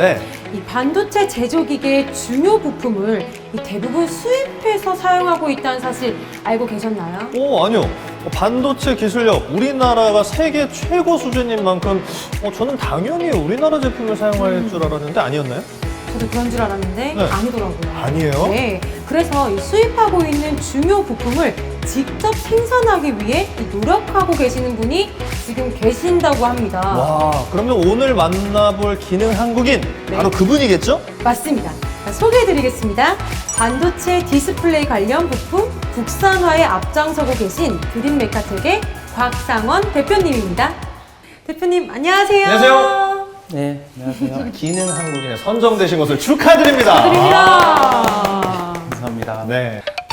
네. 이 반도체 제조기계의 중요 부품을 이 대부분 수입해서 사용하고 있다는 사실 알고 계셨나요? 오, 아니요. 어, 반도체 기술력 우리나라가 세계 최고 수준인 만큼 어, 저는 당연히 우리나라 제품을 사용할 줄 알았는데 아니었나요? 저도 그런 줄 알았는데 네. 아니더라고요. 아니에요? 네. 그래서 이 수입하고 있는 중요 부품을 직접 생산하기 위해 이 노력하고 계시는 분이 지금 계신다고 합니다. 와, 그러면 오늘 만나볼 기능 한국인 네. 바로 그분이겠죠? 맞습니다. 자, 소개해드리겠습니다. 반도체 디스플레이 관련 부품 국산화에 앞장서고 계신 그린 메카텍의 곽상원 대표님입니다. 대표님 안녕하세요. 안녕하세요. 네, 안녕하세요. 기능 한국인에 선정되신 것을 축하드립니다. 축하드립니다. 감사합니다.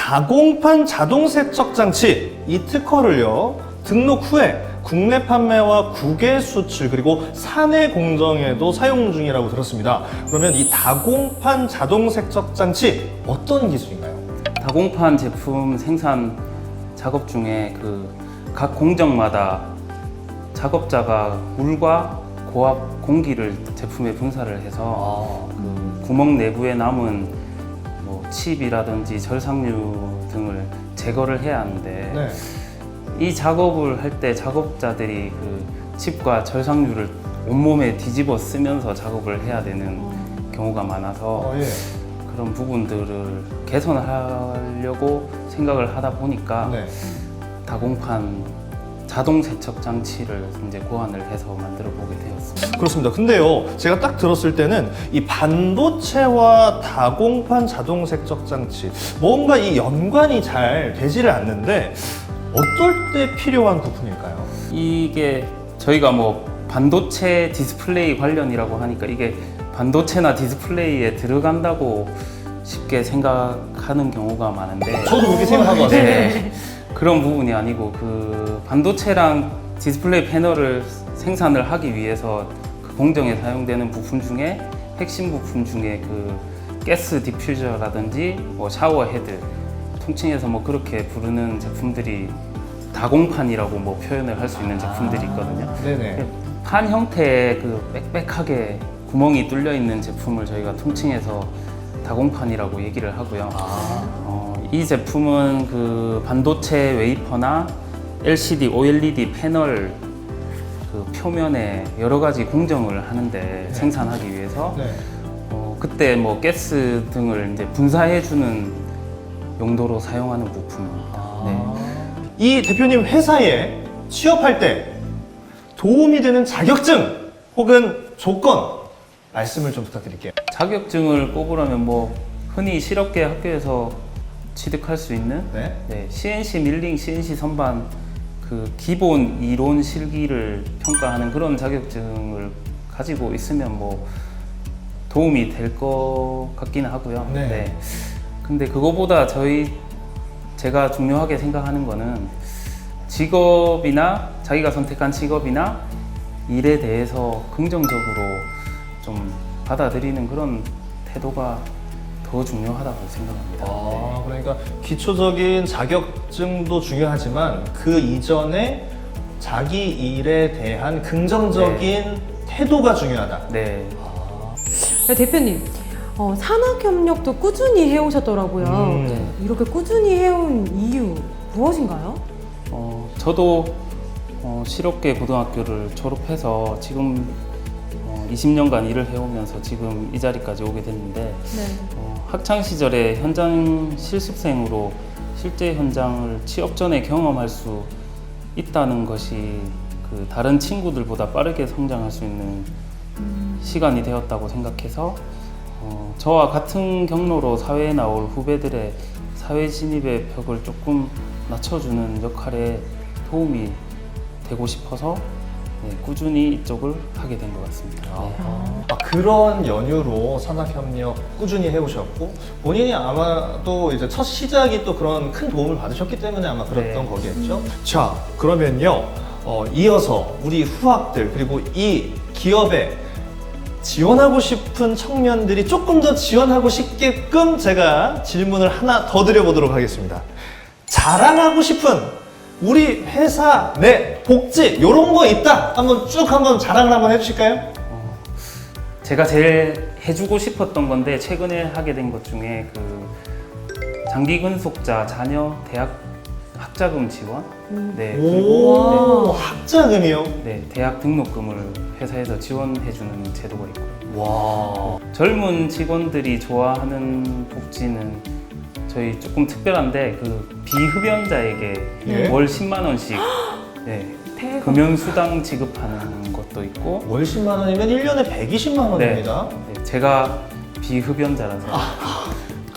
네. 다공판 자동 세척 장치 이 특허를요 등록 후에 국내 판매와 국외 수출 그리고 사내 공정에도 사용 중이라고 들었습니다. 그러면 이 다공판 자동 세척 장치 어떤 기술인가요? 다공판 제품 생산 작업 중에 그 각 공정마다 작업자가 물과 고압 공기를 제품에 분사를 해서 그 구멍 내부에 남은 뭐 칩이라든지 절삭류 등을 제거를 해야 하는데 네. 이 작업을 할 때 작업자들이 그 칩과 절삭류를 온몸에 뒤집어 쓰면서 작업을 해야 되는 경우가 많아서 어, 예. 그런 부분들을 개선하려고 생각을 하다 보니까 네. 다공판 자동 세척 장치를 이제 고안을 해서 만들어 보게 되었습니다. 그렇습니다. 근데요, 제가 딱 들었을 때는 이 반도체와 다공판 자동 세척 장치 뭔가 이 연관이 잘 되지를 않는데 어떨 때 필요한 부품일까요? 이게 저희가 뭐 반도체 디스플레이 관련이라고 하니까 이게 반도체나 디스플레이에 들어간다고 쉽게 생각하는 경우가 많은데 저도 그렇게 생각하고 왔어요. 네. 그런 부분이 아니고 그 반도체랑 디스플레이 패널을 생산을 하기 위해서 그 공정에 사용되는 부품 중에 핵심 부품 중에 그 가스 디퓨저라든지 뭐 샤워 헤드 통칭해서 뭐 그렇게 부르는 제품들이 다공판이라고 뭐 표현을 할 수 있는 제품들이 있거든요. 네네. 판 형태의 그 빽빽하게 구멍이 뚫려 있는 제품을 저희가 통칭해서 다공판이라고 얘기를 하고요. 어, 이 제품은 그 반도체 웨이퍼나 LCD, OLED 패널 그 표면에 여러 가지 공정을 하는데 생산하기 위해서 네. 어, 그때 뭐 가스 등을 이제 분사해 주는 용도로 사용하는 부품입니다. 네. 이 대표님 회사에 취업할 때 도움이 되는 자격증 혹은 조건 말씀을 좀 부탁드릴게요. 자격증을 뽑으려면 뭐 흔히 실업계 학교에서 취득할 수 있는 네. 네, CNC 밀링, CNC 선반 그 기본 이론 실기를 평가하는 그런 자격증을 가지고 있으면 뭐 도움이 될 것 같기는 하고요. 네. 근데 그거보다 저희 제가 중요하게 생각하는 거는 직업이나 자기가 선택한 직업이나 일에 대해서 긍정적으로 좀 받아들이는 그런 태도가 더 중요하다고 생각합니다. 네. 아, 그러니까 기초적인 자격증도 중요하지만 그 이전에 자기 일에 대한 긍정적인 태도가 중요하다. 네. 네, 대표님, 어, 산학협력도 꾸준히 해오셨더라고요. 음. 네, 이렇게 꾸준히 해온 이유 무엇인가요? 어, 저도 어, 실업계 고등학교를 졸업해서 지금 어, 20년간 일을 해오면서 지금 이 자리까지 오게 됐는데 네. 어, 학창 시절에 현장 실습생으로 실제 현장을 취업 전에 경험할 수 있다는 것이 그 다른 친구들보다 빠르게 성장할 수 있는 시간이 되었다고 생각해서 어, 저와 같은 경로로 사회에 나올 후배들의 사회 진입의 벽을 조금 낮춰주는 역할에 도움이 되고 싶어서 네, 꾸준히 이쪽을 하게 된 것 같습니다. 네. 아, 그런 연유로 산학협력 꾸준히 해오셨고 본인이 아마도 이제 첫 시작이 또 그런 큰 도움을 받으셨기 때문에 아마 그랬던 네. 거겠죠. 자 그러면요 어, 이어서 우리 후학들 그리고 이 기업에 지원하고 싶은 청년들이 조금 더 지원하고 싶게끔 제가 질문을 하나 더 드려보도록 하겠습니다. 자랑하고 싶은 우리 회사 내 복지 이런 거 있다 한번 쭉 한번 자랑을 한번 해주실까요? 제가 제일 해주고 싶었던 건데 최근에 하게 된 것 중에 그 장기 근속자 자녀 대학 학자금 지원, 네 그리고 오, 학자금이요? 네, 네, 대학 등록금을 회사에서 지원해주는 제도가 있고 와. 젊은 직원들이 좋아하는 복지는 저희 조금 특별한데 그 비흡연자에게 예? 월 10만 원씩 네, 대박. 금연 수당 지급하는 것도 있고 월 10만 원이면 1년에 120만 원입니다. 네, 제가 비흡연자라서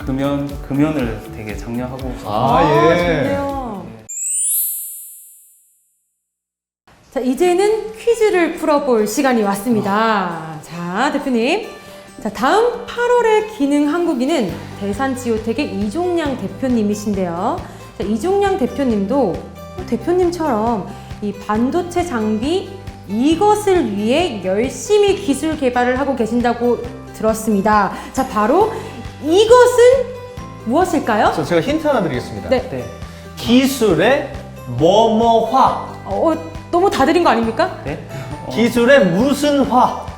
금연 금연을 되게 장려하고 아, 예. 좋네요. 자, 이제는 퀴즈를 풀어볼 시간이 왔습니다. 자, 대표님. 자, 다음 8월의 기능 한국인은 대산 지오텍의 이종량 대표님이신데요. 자, 이종량 대표님도 대표님처럼 이 반도체 장비 이것을 위해 열심히 기술 개발을 하고 계신다고 들었습니다. 자, 바로 이것은 무엇일까요? 저 제가 힌트 하나 드리겠습니다. 네. 네, 기술의 뭐뭐화. 어, 너무 다 드린 거 아닙니까? 네. 어, 기술의 무슨 화.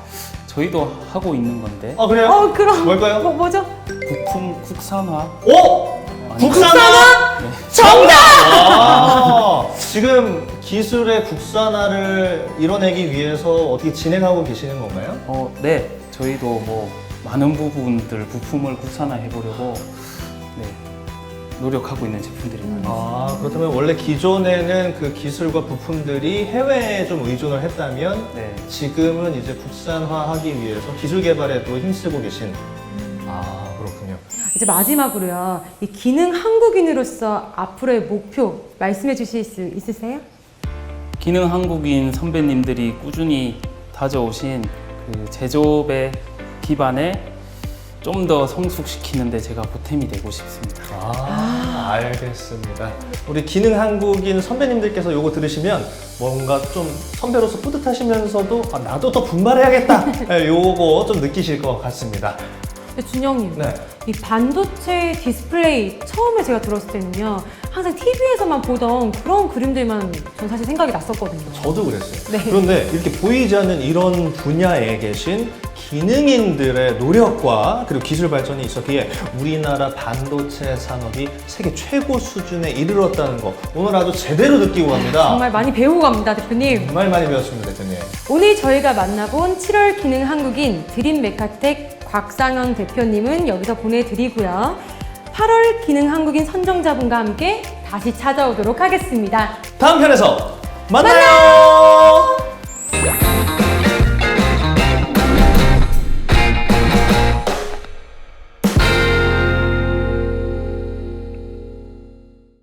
저희도 하고 있는 건데 아, 그래요? 어, 그럼 뭘까요? 뭐, 뭐죠? 부품 국산화 오! 아니, 국산화? 정답! 아, 지금 기술의 국산화를 이뤄내기 위해서 어떻게 진행하고 계시는 건가요? 어, 네. 저희도 뭐 많은 부분들 부품을 국산화해 보려고 네, 노력하고 있는 제품들이 많아요. 아, 그렇다면 원래 기존에는 그 기술과 부품들이 해외에 좀 의존을 했다면 네. 지금은 이제 국산화하기 위해서 기술 개발에도 힘쓰고 계신. 아, 그렇군요. 이제 마지막으로요. 이 기능 한국인으로서 앞으로의 목표 말씀해 주실 수 있으세요? 기능 한국인 선배님들이 꾸준히 다져오신 그 제조업의 기반에 좀 더 성숙시키는데 제가 보탬이 되고 싶습니다. 아, 알겠습니다. 우리 기능 한국인 선배님들께서 요거 들으시면 뭔가 좀 선배로서 뿌듯하시면서도 아, 나도 더 분발해야겠다. 네, 요거 좀 느끼실 것 같습니다. 근데 준영님, 네. 이 반도체 디스플레이 처음에 제가 들었을 때는요. 항상 TV에서만 보던 그런 그림들만 전 사실 생각이 났었거든요. 저도 그랬어요. 네. 그런데 이렇게 보이지 않는 이런 분야에 계신 기능인들의 노력과 그리고 기술 발전이 있었기에 우리나라 반도체 산업이 세계 최고 수준에 이르렀다는 거 오늘 아주 제대로 느끼고 갑니다. 정말 많이 배우고 갑니다, 대표님. 정말 많이 배웠습니다, 대표님. 오늘 저희가 만나본 7월 기능 한국인 드림 메카텍 곽상현 대표님은 여기서 보내드리고요. 8월 기능 한국인 선정자분과 함께 다시 찾아오도록 하겠습니다. 다음 편에서 만나요.